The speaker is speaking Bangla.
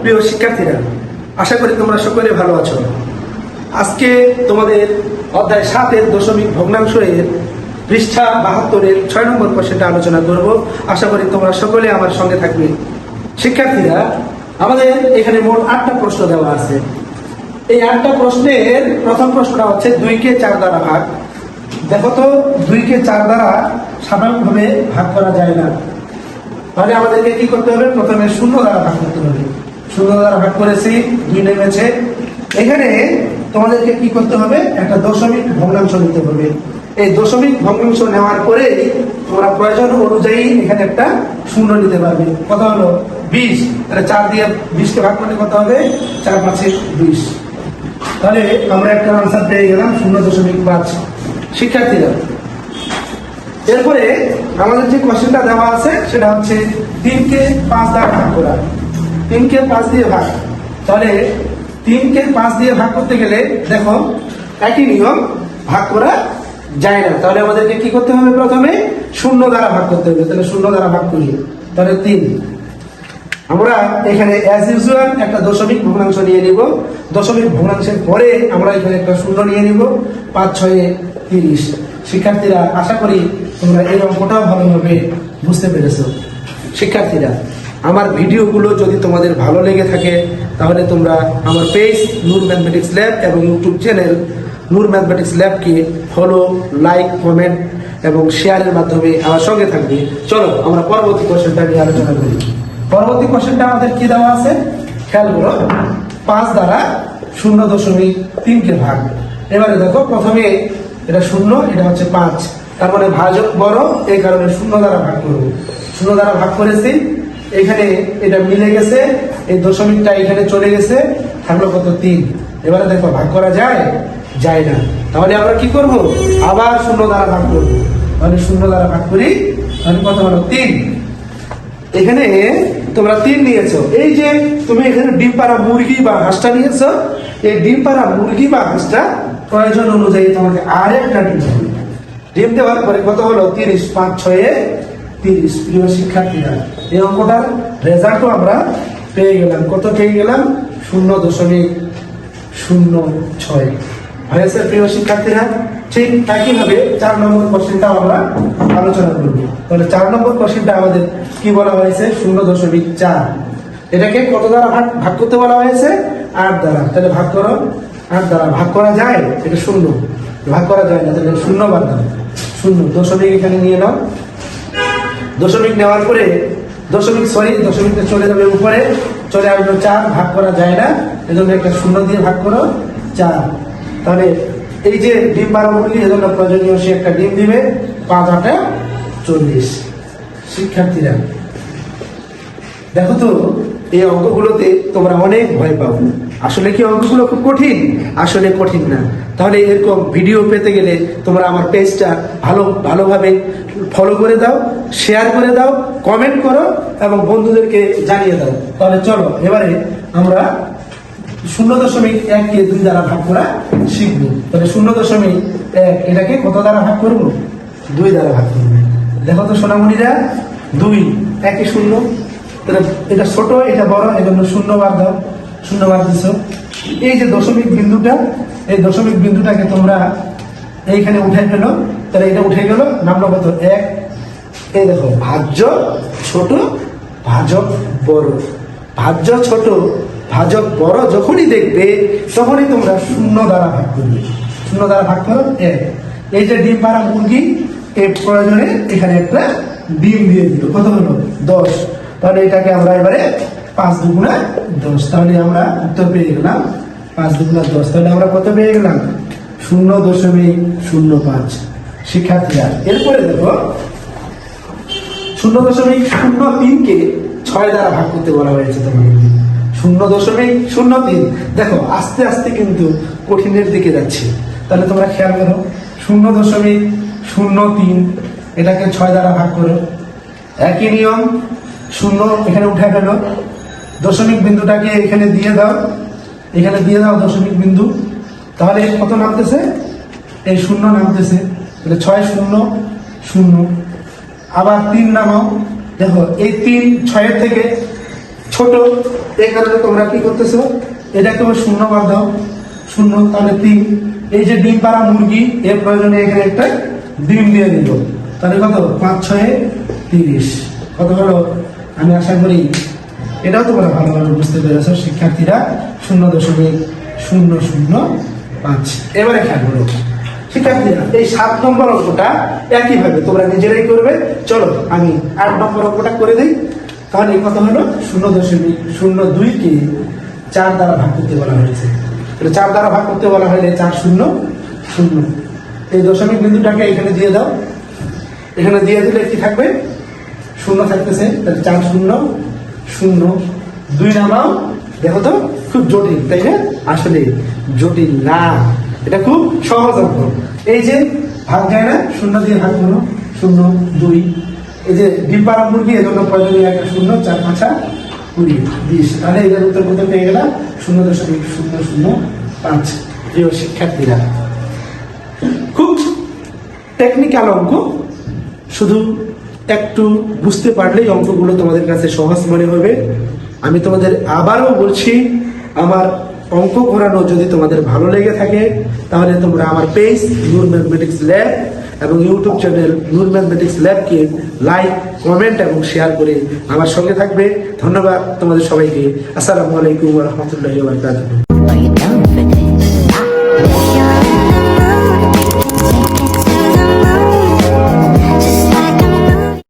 প্রিয় শিক্ষার্থীরা, আশা করি তোমরা সকলে ভালো আছো। আজকে তোমাদের অধ্যায় সাতের দশমিক ভগ্নাংশ এর পৃষ্ঠা বাহাত্তরের ছয় নম্বর কোশ্চেনটা আলোচনা করব। আশা করি তোমরা সকলে আমার সঙ্গে থাকবে। শিক্ষার্থীরা, আমাদের এখানে মোট আটটা প্রশ্ন দেওয়া আছে। এই আটটা প্রশ্নের প্রথম প্রশ্নটা হচ্ছে দুইকে চার দ্বারা ভাগ। দেখো তো দুইকে চার দ্বারা স্বাভাবিকভাবে ভাগ করা যায় না। তাহলে আমাদেরকে কি করতে হবে? প্রথমে শূন্য দ্বারা ভাগ করতে হবে। দ্বারা ভাগ করেছি দুই নেমেছে। এখানে তোমাদেরকে কি করতে হবে? একটা দশমিক ভগ্নাংশ নিতে হবে। এই দশমিক ভগ্নাংশ নেওয়ার পরে তোমরা প্রয়োজন অনুযায়ী এখানে একটা শূন্য নিতে পারবে। কত হলো? বিশ। তাহলে চার দিয়ে বিশকে ভাগ করলে কত হবে? চার পাঁচে বিশ। তাহলে আমরা একটা আনসার পেয়ে গেলাম, শূন্য দশমিক পাঁচ। শিক্ষার্থীরা, এরপরে আমাদের যে কোশ্চেনটা দেওয়া আছে, সেটা হচ্ছে তিনকে পাঁচ দ্বারা ভাগ করা। তিনকে পাঁচ দিয়ে ভাগ। তাহলে তিনকে পাঁচ দিয়ে ভাগ করতে গেলে, দেখো, একই নিয়ম ভাগ করা যায় না। তাহলে আমাদেরকে কি করতে হবে প্রথমে? শূন্য দ্বারা ভাগ করতে হবে। তাহলে শূন্য দ্বারা ভাগ করি। তাহলে তিন। আমরা এখানে অ্যাজ ইউজুয়াল একটা দশমিক ভগ্নাংশ নিয়ে নিব। দশমিক ভগ্নাংশের পরে আমরা এখানে একটা শূন্য নিয়ে নিব। পাঁচ, ছয়ে, তিরিশ। শিক্ষার্থীরা, আশা করি তোমরা এই অঙ্কটাও ভালোভাবে বুঝতে পেরেছ। শিক্ষার্থীরা আমার ভিডিওগুলো যদি তোমাদের ভালো লেগে থাকে, তাহলে তোমরা আমার পেজ নূর ম্যাথমেটিক্স ল্যাব এবং ইউটিউব চ্যানেল নূর ম্যাথমেটিক্স ল্যাবকে ফলো লাইক কমেন্ট এবং শেয়ারের মাধ্যমে আমার সঙ্গে থাকবে। চলো, আমরা পরবর্তী কোশ্চেনটা নিয়ে আলোচনা করি। পরবর্তী কোশ্চেনটা আমাদের কি দেওয়া আছে? খেয়াল করো, পাঁচ দ্বারা শূন্য দশমিক তিনকে ভাগ। এবারে দেখো, প্রথমে এটা শূন্য, এটা হচ্ছে পাঁচ। তার মানে ভাজক বড়, এই কারণে শূন্য দ্বারা ভাগ করব। শূন্য দ্বারা ভাগ করেছি এখানে এটা মিলে গেছে, এই দশমিকটা এখানে চলে গেছে, থাকল কত তিন। এবারে দেখো, ভাগ করা যায়? যায় না। তাহলে আমরা কি করব? আবার শূন্য দ্বারা ভাগ করব। তাহলে শূন্য দ্বারা ভাগ করি, তাহলে কত হলো? তিন। এখানে তোমরা তিন নিয়েছো। এই যে তুমি এখানে ডিম পাড়া মুরগি বা হাঁসটা নিয়েছো, এই ডিম পাড়া মুরগি বা হাঁসটা প্রয়োজন অনুযায়ী তোমাকে আর একটা ডিম ডিম দেওয়ার পরে কত হলো? তিরিশ, পাঁচ, ছয়ে তিরিশ প্রিয় শিক্ষার্থীরা। এই অঙ্কটার রেজাল্টও আমরা পেয়ে গেলাম। কত পেয়ে গেলাম? শূন্য দশমিক শূন্য ছয়। হয়েছে, প্রিয় শিক্ষার্থীরা? ঠিক একইভাবে চার নম্বর কোশ্চেনটাও আমরা আলোচনা করব। তাহলে চার নম্বর কোশ্চেনটা আমাদের কি বলা হয়েছে? শূন্য দশমিক চার। এটাকে কত দ্বারা ভাগ ভাগ করতে বলা হয়েছে? আট দ্বারা। তাহলে ভাগ করো। আট দ্বারা। ভাগ করা যায়? এটা শূন্য। ভাগ করা যায় না। তাহলে শূন্য বাদ দাও। শূন্য। দশমিক এখানে নিয়ে নাও। দশমিক নেওয়ার পরে দশমিক সরি দশমিকটা চলে যাবে উপরে, চলে আসবে চার, ভাগ করা যায় না। এজন্য একটা শূন্য দিয়ে ভাগ করো, চার। তাহলে এই যে ডিম বারো মুরগি এজন্য প্রয়োজনীয় সে একটা ডিম দিবে, পাঁচ, আটা, চল্লিশ। শিক্ষার্থীরা, দেখো তো, এই অঙ্কগুলোতে তোমরা অনেক ভয় পাও। আসলে কি অঙ্কগুলো খুব কঠিন? আসলে কঠিন না। তাহলে এরকম ভিডিও পেতে গেলে তোমরা আমার পেজটা ভালো, ভালোভাবে ফলো করে দাও শেয়ার করে দাও কমেন্ট করো এবং বন্ধুদেরকে জানিয়ে দাও। তাহলে চলো, এবারে আমরা শূন্য দশমিক এককে দুই দ্বারা ভাগ করা শিখব। তাহলে শূন্য দশমিক এক, এটাকে কত দ্বারা ভাগ করব? দুই দ্বারা ভাগ করব। দেখো তো সোনামণিরা, দুই একই শূন্য। এটা ছোট, এটা বড়, এজন্য শূন্য বাদ দাও। শূন্য বাদ দিছ এই যে দশমিক বিন্দুটা, এই দশমিক বিন্দুটাকে তোমরা এইখানে উঠে ফেলো। তাহলে এটা উঠে গেল নামলো কত? এক। এই দেখো, ভাজ্য ছোট, ভাজক বড়। ভাজ্য ছোট, ভাজক বড় যখনই দেখবে, তখনই তোমরা শূন্য দ্বারা ভাগ করবে। শূন্য দ্বারা ভাগ করো, এক। এই যে ডিম পাড়া মুরগি এই প্রয়োজনে এখানে একটা ডিম দিয়ে দিল। কত হলো? দশ। তাহলে এটাকে আমরা এবারে পাঁচ দুগুণা দশ। তাহলে আমরা উত্তর পেয়ে গেলাম। পাঁচ দুগুণা দশ। তাহলে আমরা কত পেয়ে গেলাম? শূন্য দশমিক শূন্য পাঁচ। শিক্ষার্থীরা, এরপরে দেখো, শূন্য দশমিক শূন্য তিনকে ছয় দ্বারা ভাগ করতে বলা হয়েছে তোমাকে শূন্য দশমিক শূন্য তিন। দেখো, আস্তে আস্তে কিন্তু কঠিনের দিকে যাচ্ছে। তাহলে তোমরা খেয়াল করো, শূন্য দশমিক শূন্য তিন, এটাকে ছয় দ্বারা ভাগ করো। একই নিয়ম, শূন্য এখানে উঠে ফেলো। দশমিক বিন্দুটাকে এখানে দিয়ে দাও। এখানে দিয়ে দাও দশমিক বিন্দু। তাহলে কত নামতেছে? এই শূন্য নামতেছে। তাহলে ছয় শূন্য শূন্য। আবার তিন নামাও। দেখো, এই তিন ছয়ের থেকে ছোট। এই কারণে তোমরা কি করতেছো? এটা তোমার শূন্য বাদ দাও। শূন্য, তাহলে তিন। এই যে ডিম পাড়া মুরগি, এর প্রয়োজনে এখানে একটা ডিম দিয়ে দিল। তাহলে কত? পাঁচ, ছয়ে, তিরিশ। কত হলো? আমি আশা করি এটাও তোমরা ভালোভাবে বুঝতে পেরেছ? শিক্ষার্থীরা শূন্য দশমিক শূন্য শূন্য পাঁচ এবারে খেয়াল করো। শিক্ষার্থীরা, এই সাত নম্বর অঙ্কটা একইভাবে তোমরা নিজেরাই করবে। চলো, আমি আট নম্বর অঙ্কটা করে দিই। তাহলে কত হলো, শূন্য দশমিক শূন্য দুইকে চার দ্বারা ভাগ করতে বলা হয়েছে। চার দ্বারা ভাগ করতে বলা হলে চার শূন্য শূন্য। এই দশমিক বিন্দুটাকে এখানে দিয়ে দাও। এখানে দিয়ে দিলে কি থাকবে? শূন্য থাকতেছে, তাহলে চার শূন্য শূন্য, দুই নামাও দেখো তো, খুব জটিল, তাই না? আসলে জটিল না, এটা খুব সহজ অঙ্ক। এই যে ভাগ যায় না, শূন্য দিয়ে ভাগ করো, শূন্য, দুই। এই যে ডিম পাড়া মুরগি, এজন্য প্রয়োজনীয় একটা শূন্য, চার পাঁচা কুড়ি, বিশ। তাহলে এদের উত্তর করতে পেয়ে গেলাম? শূন্য দশমিক শূন্য শূন্য পাঁচ। প্রিয় শিক্ষার্থীরা, খুব টেকনিক্যাল অঙ্ক। শুধু একটু বুঝতে পারলেই অঙ্কগুলো তোমাদের কাছে সহজ মনে হবে। আমি তোমাদের আবারও বলছি, আমার অঙ্ক করানো যদি তোমাদের ভালো লেগে থাকে, তাহলে তোমরা আমার পেজ নূর ম্যাথমেটিক্স ল্যাব এবং ইউটিউব চ্যানেল নূর ম্যাথমেটিক্স ল্যাবকে লাইক কমেন্ট এবং শেয়ার করে আমার সঙ্গে থাকবে। ধন্যবাদ তোমাদের সবাইকে। আসসালামু আলাইকুম রহমতুল্লাহ